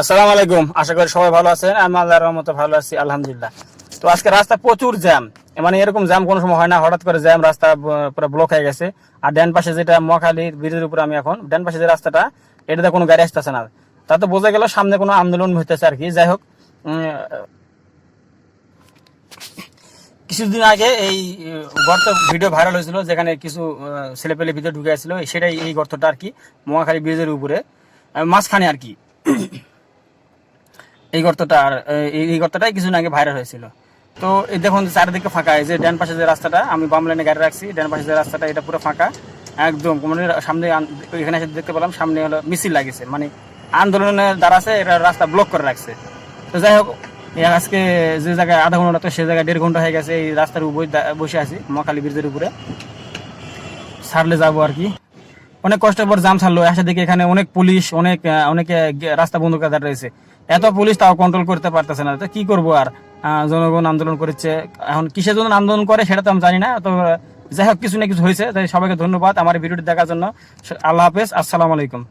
আসসালামু আলাইকুম। আশা করি সবাই ভালো আছেন। আমি আল্লাহর রহমতে ভালো আছি, আলহামদুলিল্লাহ। তো আজকে রাস্তা প্রচুর জ্যাম। মানে এরকম জ্যাম কোনো সময় হয় না। হঠাৎ করে জ্যাম রাস্তা পুরো ব্লক হয়ে গেছে। আর ডান পাশে যেটা মহাখালী ব্রিজের উপরে আমি এখন, ডান পাশে যে রাস্তাটা, এটাতে কোনো গাড়ি আসতেছে না। তাতে বোঝা গেল সামনে কোনো আন্দোলন হইতেছে আর কি। যাই হোক কিছুদিন আগে এই গর্ত ভিডিও ভাইরাল হয়েছিল, যেখানে কিছু ছেলে পেলে ভিতরে ঢুকে আসছিল সেটাই এই গর্তটা আর কি, মহাখালী ব্রিজের উপরে। মাঝখানে আর কি। এই গর্তটা আর এই গর্তটাই কিছুদিন আগে ভাইরাল হয়েছিল। তো এই দেখুন চারিদিকে ফাঁকা, এই যে ডান পাশে যে রাস্তাটা, আমি বাম লাইনে গাড়ি রাখছি, ডান পাশে যে রাস্তাটা, এটা পুরো ফাঁকা। একদম মানে সামনে এখানে এসে দেখতে পেলাম, সামনে হলো মিছিল লাগিয়েছে মানে আন্দোলনের দ্বারা আছে, এটা রাস্তা ব্লক করে রাখছে। তো যাই হোক আজকে যে জায়গায় আধা ঘণ্টা তো সে জায়গায় দেড় ঘণ্টা হয়ে গেছে, এই রাস্তার উপরে বসে আছি, মহাখালী ব্রিজের উপরে। ছাড়লে যাব আর কি। অনেক কষ্টের পর জাম ছাড়লো। একসাথে দেখি এখানে অনেক পুলিশ, অনেক অনেকে রাস্তা বন্ধ করে দাঁড়িয়েছে এত পুলিশ তাও কন্ট্রোল করতে পারতেছে না। তো কি করব আর? জনগণ আন্দোলন করেছে। এখন কিসের জন্য আন্দোলন করে সেটা তো আমি জানি না। তো, যাই হোক, কিছু না কিছু হয়েছে। তাই সবাইকে ধন্যবাদ আমার ভিডিওটি দেখার জন্য। আল্লাহ হাফেজ। আসসালামু আলাইকুম।